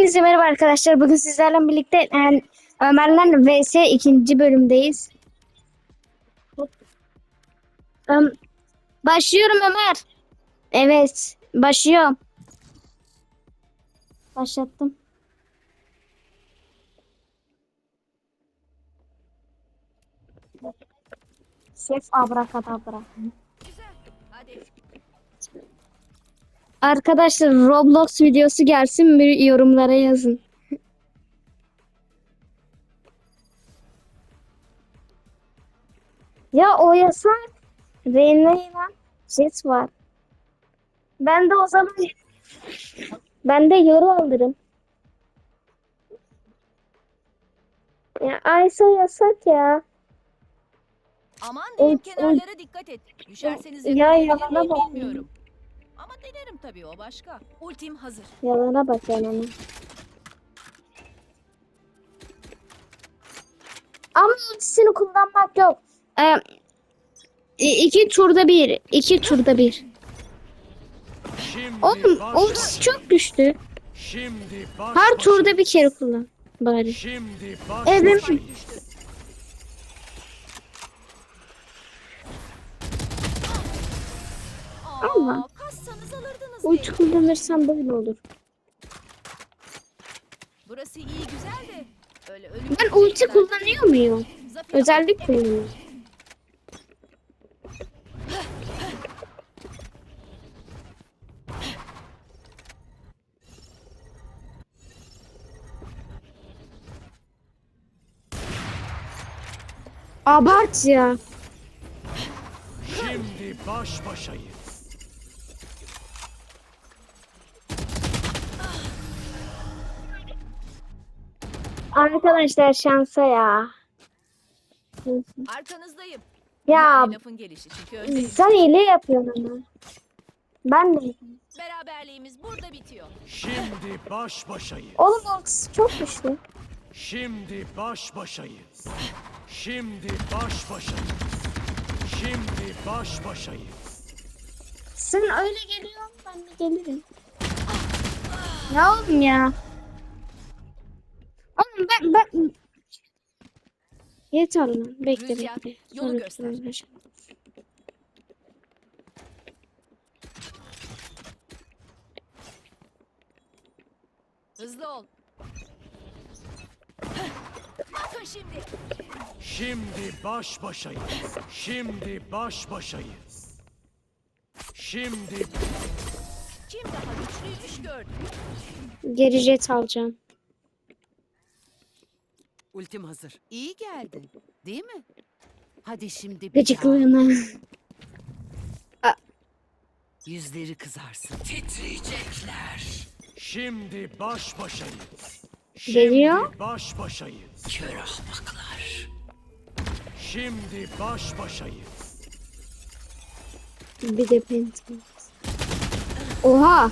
Hepinize merhaba arkadaşlar. Bugün sizlerle birlikte yani, Ömer'le vs ikinci bölümdeyiz. Öm, başlıyorum Ömer. Evet, başlıyorum. Başlattım. Şef abrakadabra. Arkadaşlar Roblox videosu gelsin bir yorumlara yazın. ya o yasak. Reyna'yla Jet var. Ben de o zaman ben de yoru alırım. Ya Aysa yasak ya. Aman diyeyim kenarlara dikkat et. Düşerseniz Ya, bak. bilmiyorum. Ama denerim tabii o başka. Ultim hazır. Yalana bak yalana. Ama ultisini kullanmak yok. Ee, i- iki turda bir. iki turda bir. Şimdi Oğlum baş ultisi çok güçlü. Şimdi baş Her başa- turda bir kere kullan. Bari. Şimdi baş başa- Allah. Ulti diye. kullanırsan böyle olur. Burası iyi güzel de. Öyle ölüm Ben ulti kullanıyor muyum? Özellik kullanıyorum. Abart ya. Şimdi baş başayız. Arkadaşlar şansa ya. Arkanızdayım. Ya Yani lafın gelişi çünkü sen hile yapıyorsun ama. Ben de. Beraberliğimiz burada bitiyor. Şimdi baş başayız. Oğlum ultisi çok güçlü. Şimdi baş başayız. Şimdi baş başayız. Şimdi baş başayız. Sen öyle geliyorsun ben de gelirim. Ya oğlum ya. Ben ben... Yeter lan. Bekle Rüzgar, bekle. yolu göster. Hızlı ol. Bakın şimdi. Şimdi baş başayız. Şimdi baş başayız. Şimdi Kim daha güçlüymüş gördüm. Geri jet alacağım. Ultim hazır. İyi geldin. Değil mi? Hadi şimdi bir daha. Gıcıklığına. Yüzleri kızarsın. Titriyecekler. Şimdi baş başayız. Geliyor. Şimdi baş başayız. Kör ahmaklar. Şimdi baş başayız. Bir de penta. Oha.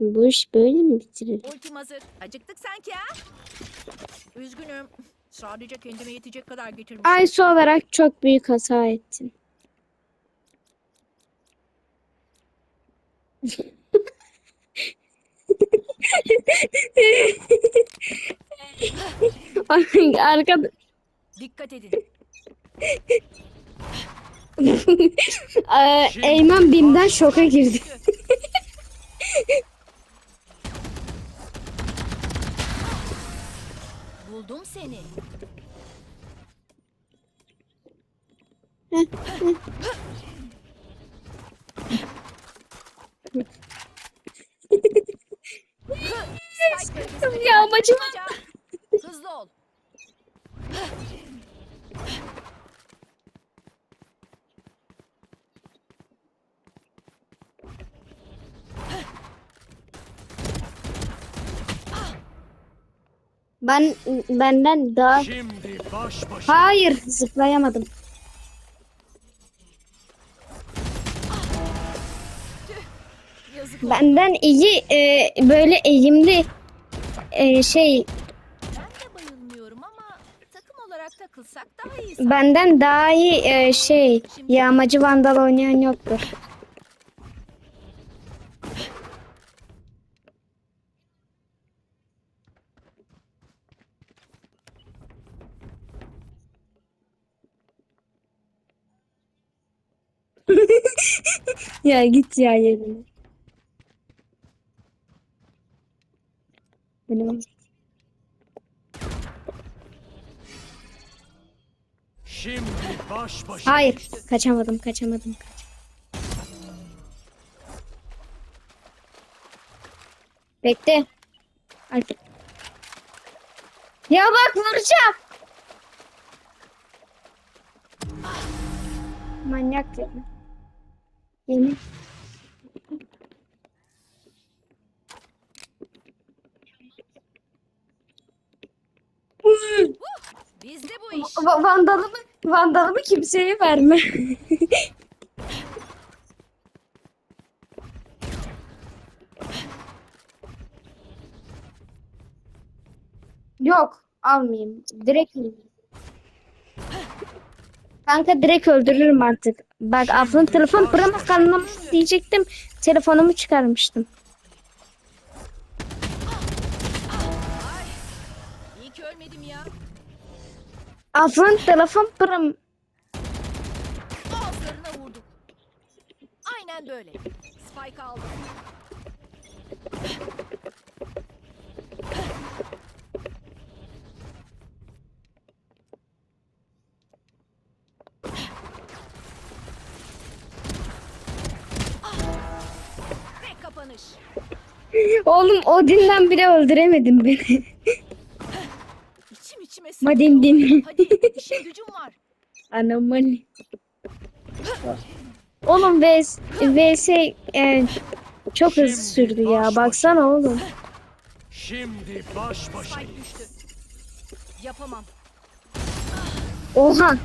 Bu iş böyle mi bitirilir? Ultim hazır. Acıktık sanki ha? Üzgünüm. Sadece kendime yetecek kadar getirmişim. Aysu olarak çok büyük hata ettin. Arkada Dikkat edin. Eymen Bim'den şoka girdi. Seni. Ya amacım Hocam, Hızlı ol. Ben benden daha Şimdi baş. Hayır zıplayamadım. Benden iyi e, böyle eğimli e, şey Ben de bayılmıyorum ama takım olarak takılsak daha iyi. sanki. benden daha iyi e, şey yağmacı vandal oynayan yoktur. ya git ya yerine. Benim Şimdi baş başayız. Hayır, kaçamadım, kaçamadım. kaç- Bekle. Ay. Ya bak vuracağım. Manyak ya. Yemin. Bizde bu iş. Va- Vandalımı, vandalımı kimseye verme. Yok, almayayım. Direkt yiyeyim. Kanka direkt öldürürüm artık. Bak Afın telefon pırama kanlamam diyecektim. Telefonumu çıkarmıştım. İyi ki ölmedim ya. Afın telefon pırım. Vurduk. Aynen böyle. Spike aldım. Oğlum Odin'den bile öldüremedin beni. İçim içime Madem sığmıyor. din. Hadi işe gücüm var. Anomali. Oğlum VS, VS e, çok hızlı sürdü ya. Baksana oğlum. Şimdi baş Spike başayız. düştü. Yapamam. Oha.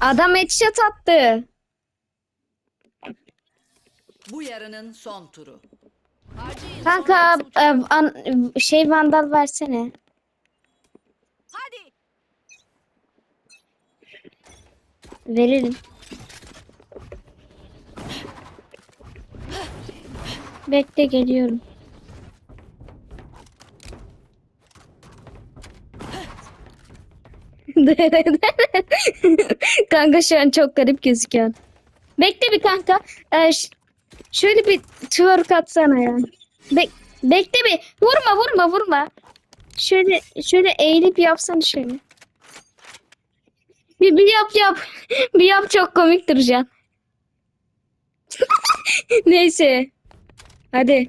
Adam headshot attı. Bu yarının son turu. Kanka e, an- şey vandal versene. Hadi. Veririm. Bekle geliyorum. kanka şu an çok garip gözüküyor. Bekle bir kanka. Ee, şöyle bir twerk atsana ya. Bek bekle bir. Vurma vurma vurma. Şöyle şöyle eğilip yapsana şöyle. Bir, bir yap yap. bir yap çok komik duracaksın. Neyse. Hadi.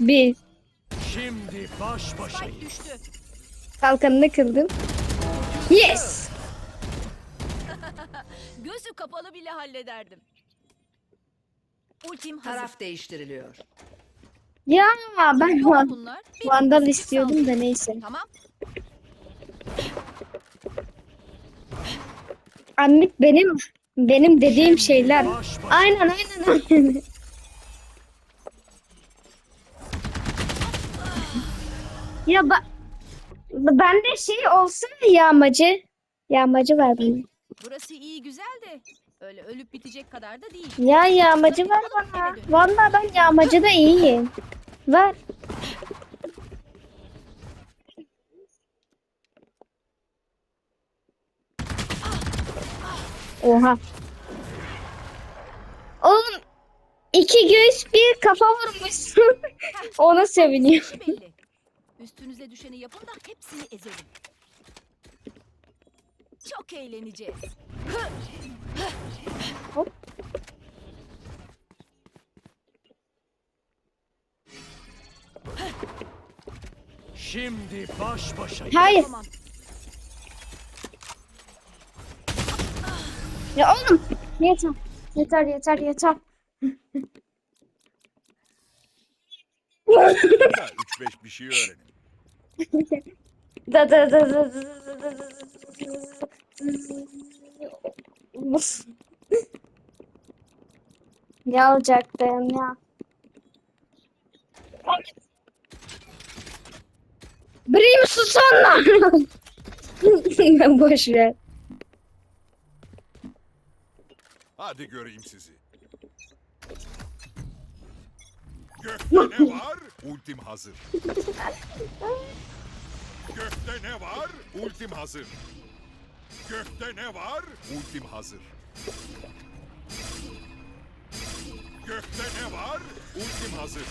Bir. Şimdi baş başayız. Kalkanını kıldım. Yes. Gözü kapalı bile hallederdim. Ultim hazır. Taraf değiştiriliyor. Ya ben Yok van- bunlar. Benim vandal istiyordum da neyse. Tamam. Anlık benim benim dediğim şeyler. Aynen aynen aynen. ya ba bende şey olsun yağmacı. Yağmacı var benim. Burası iyi güzel de öyle ölüp bitecek kadar da değil. Ya yağmacı ver bana. Vallahi ben yağmacıda iyiyim. Ver. Oha. Oğlum iki göğüs bir kafa vurmuşsun. Ona seviniyor. İşi belli. Üstünüze düşeni yapın da hepsini ezelim. Çok eğleneceğiz. Şimdi baş başayız. Hayır. Ya oğlum yeter. Yeter yeter yeter. Da 3-5 bir şey öğrenin. Da da da da da da da da Uf. Ne alacaktım ya? Brim susana. Boş ver. Hadi göreyim sizi. Gökte ne var? Ultim hazır. Gökte ne var? Ultim hazır. Gökte ne var? Ultim hazır. Gökte ne var? Ultim hazır.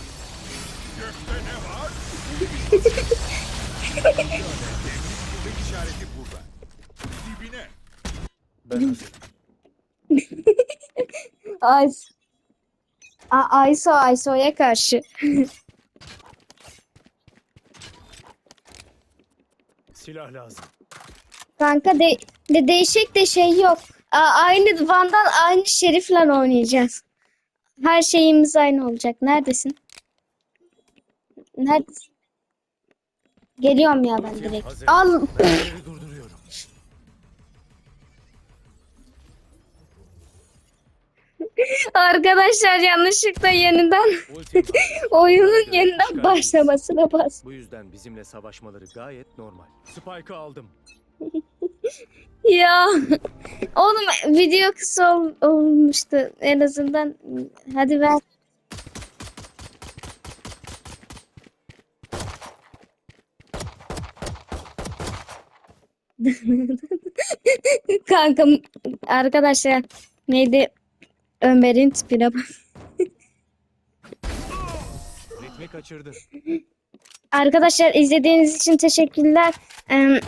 Gökte ne var? Kuvvet işareti burada. Dibine. Ben. Ay. A Ayso'ya karşı. Silah lazım. Kanka de, de değişik de şey yok. A aynı Vandal aynı Şerif'le oynayacağız. Her şeyimiz aynı olacak. Neredesin? Neredesin? Geliyorum ya ben direkt. hazır. Al. Durduruyorum. Arkadaşlar yanlışlıkla yeniden Ultim hazır. oyunun yeniden başlamasına bas. Bu yüzden bizimle savaşmaları gayet normal. Spike'ı aldım. Ya oğlum video kısa ol- olmuştu en azından hadi ver. Kanka arkadaşlar neydi Ömer'in tipine bak. Ritmi kaçırdın. Arkadaşlar izlediğiniz için teşekkürler. Em,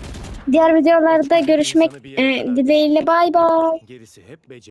Diğer videolarda görüşmek e, dileğiyle bay bay. Gerisi hep beceri.